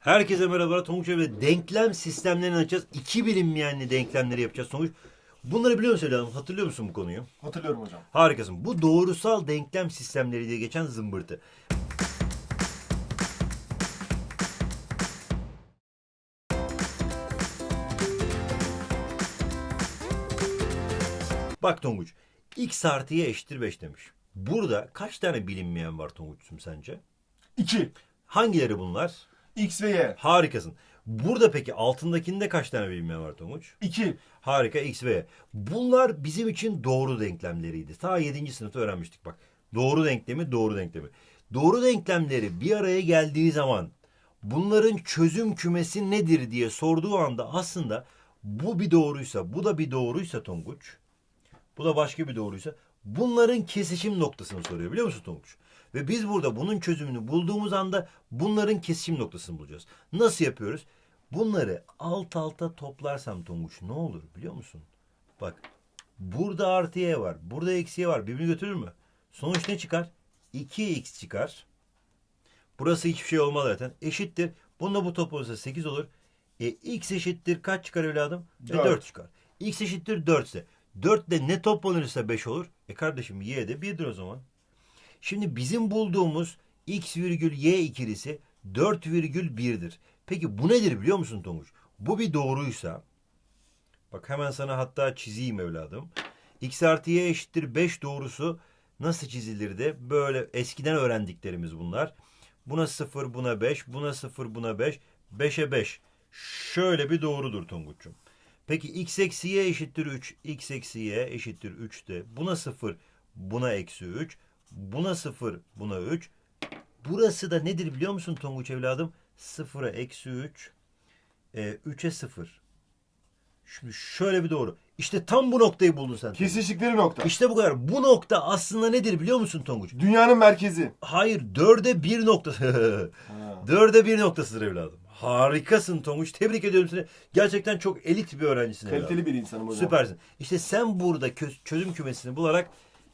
Herkese merhabalar. Tonguç ve denklem sistemlerini açacağız. İki bilinmeyenli denklemleri yapacağız Tonguç. Bunları biliyor musun Hanım? Hatırlıyor musun bu konuyu? Hatırlıyorum hocam. Harikasın. Bu doğrusal denklem sistemleri diye geçen zımbırtı. Bak Tonguç. X artı Y eşittir 5 demiş. Burada kaç tane bilinmeyen var Tonguç'um sence? 2. Hangileri bunlar? X ve Y. Harikasın. Burada peki altındakinde kaç tane bilinmeyen var Tonguç? 2. Harika X ve Y. Bunlar bizim için doğru denklemleriydi. Ta 7. sınıfta öğrenmiştik bak. Doğru denklemi, doğru denklemi. Doğru denklemleri bir araya geldiği zaman bunların çözüm kümesi nedir diye sorduğu anda aslında bu bir doğruysa, bu da bir doğruysa Tonguç, bu da başka bir doğruysa bunların kesişim noktasını soruyor biliyor musun Tonguç? Ve biz burada bunun çözümünü bulduğumuz anda bunların kesişim noktasını bulacağız. Nasıl yapıyoruz? Bunları alt alta toplarsam Tonguç ne olur biliyor musun? Bak burada artı y var. Burada eksi y var. Birbirini götürür mü? Sonuç ne çıkar? 2x çıkar. Burası hiçbir şey olmaz zaten. Eşittir. Bununla bu toplanırsa 8 olur. E, x eşittir kaç çıkar evladım? E, Dört. 4 çıkar. x eşittir 4 ise. 4 ile ne toplanırsa 5 olur. E kardeşim y de 1'dir o zaman. Şimdi bizim bulduğumuz x virgül y ikilisi 4 virgül 1'dir. Peki bu nedir biliyor musun Tonguç? Bu bir doğruysa bak hemen sana hatta çizeyim evladım. x artı y eşittir 5 doğrusu nasıl çizilirdi? Böyle eskiden öğrendiklerimiz bunlar. Buna 0 buna 5 buna 0 buna 5 5'e 5. Şöyle bir doğrudur Tonguç'um. Peki x eksi y eşittir 3. x eksi y eşittir 3 de. Buna 0 buna eksi 3. Buna 0 buna 3. Burası da nedir biliyor musun Tonguç evladım? 0'a eksi 3. E, 3'e 0. Şimdi şöyle bir doğru. İşte tam bu noktayı buldun sen. Tonguç. Kesiştikleri nokta. İşte bu kadar. Bu nokta aslında nedir biliyor musun Tonguç? Dünyanın merkezi. Hayır dörde bir noktası. Ha. dörde bir noktasıdır evladım. Harikasın Tonguç. Tebrik ediyorum seni. Gerçekten çok elit bir öğrencisin evladım. Kaliteli bir insanım hocam. Süpersin. İşte sen burada çözüm kümesini bularak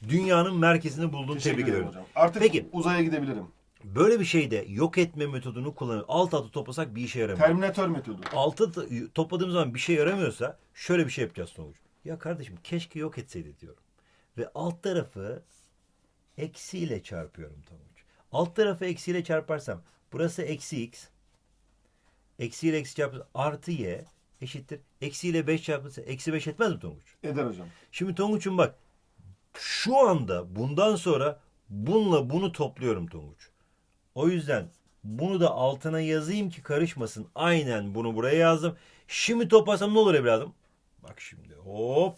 dünyanın merkezini. Teşekkür Tebrik ederim ediyorum. hocam. Artık Peki. uzaya gidebilirim. Böyle bir şeyde yok etme metodunu kullanıp alt alta toplasak bir işe yaramıyor. Terminator metodu. Altı t- topladığımız zaman bir şey yaramıyorsa şöyle bir şey yapacağız Tonguç. Ya kardeşim keşke yok etseydi diyorum. Ve alt tarafı eksiyle çarpıyorum Tonguç. Alt tarafı eksiyle çarparsam burası eksi x. Eksiyle eksi çarpı artı y eşittir. Eksiyle 5 çarpılırsa eksi 5 etmez mi Tonguç? Eder hocam. Şimdi Tonguç'um bak şu anda bundan sonra bununla bunu topluyorum Tonguç. O yüzden bunu da altına yazayım ki karışmasın. Aynen bunu buraya yazdım. Şimdi toplasam ne olur evladım? Bak şimdi hop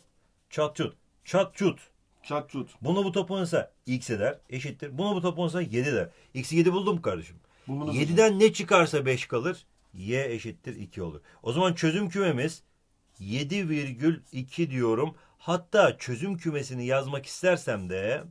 çat çut çat çut. Çat çut. Buna bu toplanırsa x eder eşittir. Buna bu toplanırsa 7 der. X'i 7 buldum kardeşim. Hocam. 7'den ne çıkarsa 5 kalır. Y eşittir 2 olur. O zaman çözüm kümemiz 7,2 diyorum. Hatta çözüm kümesini yazmak istersem de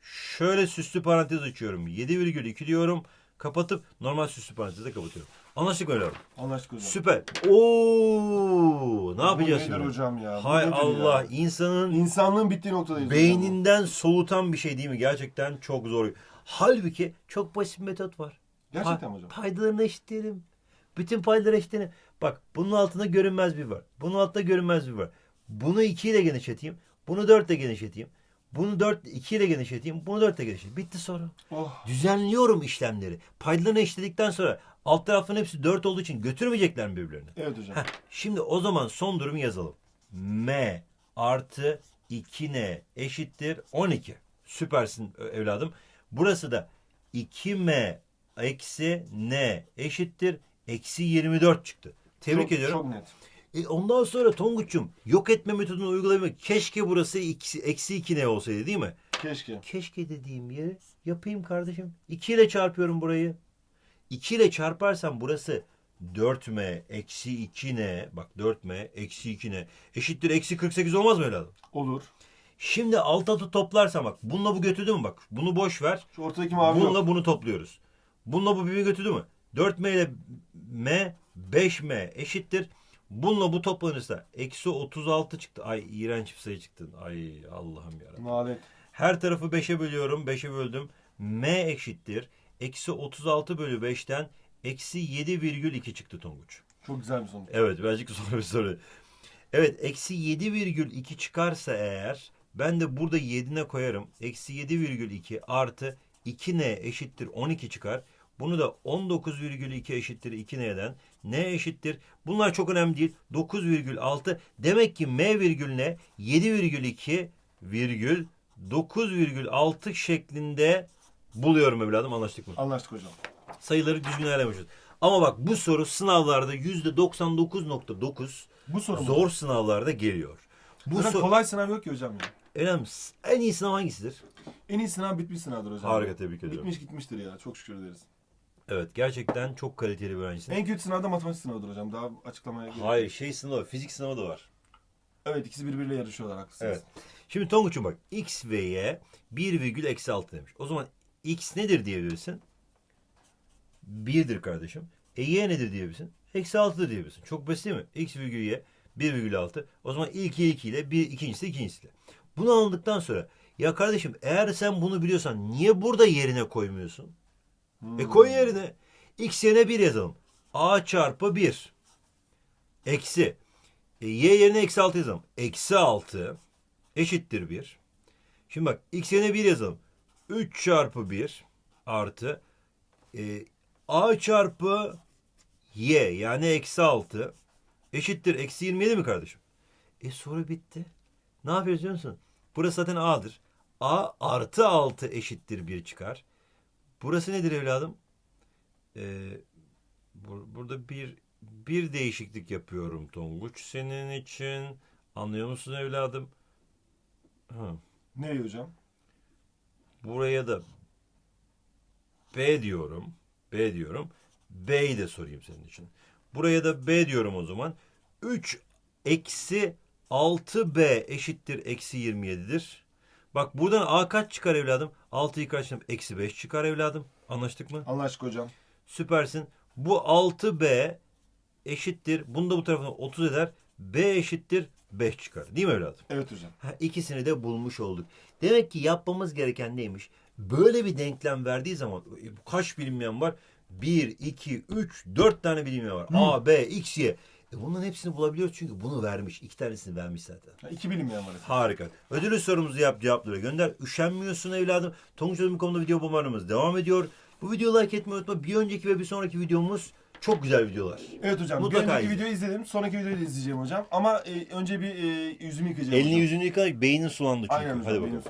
şöyle süslü parantez açıyorum. 7,2 diyorum. Kapatıp normal süslü parantezle kapatıyorum. Anlaştık mı öyle? Anlaştık hocam. Süper. Oo, ne yapacağız Bu nedir şimdi? hocam ya? Bu Hay nedir Allah ya? insanın İnsanlığın bittiği noktadayız hocam. beyninden soğutan bir şey değil mi? Gerçekten çok zor. Halbuki çok basit bir metot var. Gerçekten Pa- hocam. Paydalarını eşitleyelim. Bütün paydaları eşitleyelim. Bak bunun altında görünmez bir var. Bunun altında görünmez bir var. Bunu 2 ile genişleteyim. Bunu 4 ile genişleteyim. Bunu 4 2 ile genişleteyim. Bunu 4 ile genişleteyim. Bitti soru. Oh. Düzenliyorum işlemleri. Paydalarını eşitledikten sonra alt tarafların hepsi 4 olduğu için götürmeyecekler mi birbirlerini? Evet hocam. Heh, şimdi o zaman son durumu yazalım. M artı 2N eşittir 12. Süpersin evladım. Burası da 2M eksi N eşittir eksi 24 çıktı. Tebrik Çok- ediyorum. Çok net. E ondan sonra Tonguç'um yok etme metodunu uygulamak keşke burası eksi, eksi 2N olsaydı değil mi? Keşke. Keşke dediğim yeri yapayım kardeşim. 2 ile çarpıyorum burayı. 2 ile çarparsam burası 4m eksi 2n bak 4m eksi 2n eşittir eksi 48 olmaz mı evladım? Olur. Şimdi alt atı toplarsam bak bununla bu götürdü mü bak bunu boş ver. Şu ortadaki mavi Bununla yok. bunu topluyoruz. Bununla bu birbirini götürdü mü? 4m ile m 5m eşittir. Bununla bu toplanırsa eksi 36 çıktı. Ay iğrenç bir sayı çıktı. Ay Allah'ım yarabbim. Nalet. Her tarafı 5'e bölüyorum. 5'e böldüm. M eşittir. Eksi 36 bölü 5'ten Eksi 7,2 çıktı Tonguç. Çok güzel bir sonuç. Evet birazcık zor bir soru. Evet eksi 7,2 çıkarsa eğer ben de burada 7'ne koyarım. Eksi 7,2 artı 2n eşittir 12 çıkar. Bunu da 19,2 eşittir 2n'den n eşittir. Bunlar çok önemli değil. 9,6 demek ki m virgül ne? 7,2 virgül 9,6 şeklinde buluyorum evladım anlaştık mı? Anlaştık hocam. Sayıları düzgün ayarlamışız. Ama bak bu soru sınavlarda %99.9 Bu soru mu? zor sınavlarda geliyor. Bu Zaten kolay sınav yok ki hocam ya. Önemli. En iyi sınav hangisidir? En iyi sınav bitmiş sınavdır hocam. Harika tebrik ediyorum. Bitmiş gitmiştir ya. Çok şükür ederiz. Evet gerçekten çok kaliteli bir öğrencisin. En kötü sınavda matematik sınavıdır hocam. Daha açıklamaya gerek yok. Hayır şey sınavı, fizik sınavı da var. Evet ikisi birbiriyle yarışıyorlar haklısınız. Evet. Şimdi Tonguç'um bak x ve y 1 virgül eksi 6 demiş. O zaman x nedir diyebilirsin? 1'dir kardeşim. E y nedir diyebilirsin? Eksi 6'dır diyebilirsin. Çok basit değil mi? x virgül y 1 virgül 6. O zaman ilki ilkiyle bir ikincisi ikincisiyle. Bunu anladıktan sonra ya kardeşim eğer sen bunu biliyorsan niye burada yerine koymuyorsun? Hmm. E koy yerine. X yerine 1 yazalım. A çarpı 1. Eksi. E, y yerine eksi 6 yazalım. Eksi 6 eşittir 1. Şimdi bak x yerine 1 yazalım. 3 çarpı 1 artı e, a çarpı y yani eksi 6 eşittir. Eksi 27 mi kardeşim? E soru bitti. Ne yapıyoruz biliyor musun? Burası zaten a'dır. a artı 6 eşittir 1 çıkar. Burası nedir evladım? Ee, bur- burada bir bir değişiklik yapıyorum Tonguç senin için. Anlıyor musun evladım? Ha. Nereye hocam? Buraya da B diyorum. B diyorum. B'yi de sorayım senin için. Buraya da B diyorum o zaman. 3 eksi 6B eşittir eksi 27'dir. Bak buradan A kaç çıkar evladım? 6'yı kaçtım? Eksi 5 çıkar evladım. Anlaştık mı? Anlaştık hocam. Süpersin. Bu 6B eşittir. Bunu da bu tarafına 30 eder. B eşittir 5 çıkar. Değil mi evladım? Evet hocam. Ha, ikisini de bulmuş olduk. Demek ki yapmamız gereken neymiş? Böyle bir denklem verdiği zaman e, kaç bilinmeyen var? 1, 2, 3, 4 tane bilinmeyen var. A, B, X, Y. E bunların hepsini bulabiliyoruz çünkü bunu vermiş. İki tanesini vermiş zaten. Ha, iki bilinmeyen var. Harika. Ödülü sorumuzu yap cevapları gönder. Üşenmiyorsun evladım. Tonguç.com'da video bulmalarımız devam ediyor. Bu videoyu like etmeyi unutma. Bir önceki ve bir sonraki videomuz çok güzel videolar. Evet hocam. Mutlaka bir önceki videoyu izledim. Sonraki videoyu da izleyeceğim hocam. Ama e, önce bir e, yüzümü yıkayacağım Elini hocam. yüzünü yıka. Beynin sulandı çünkü. Aynen hocam. Hadi bakalım.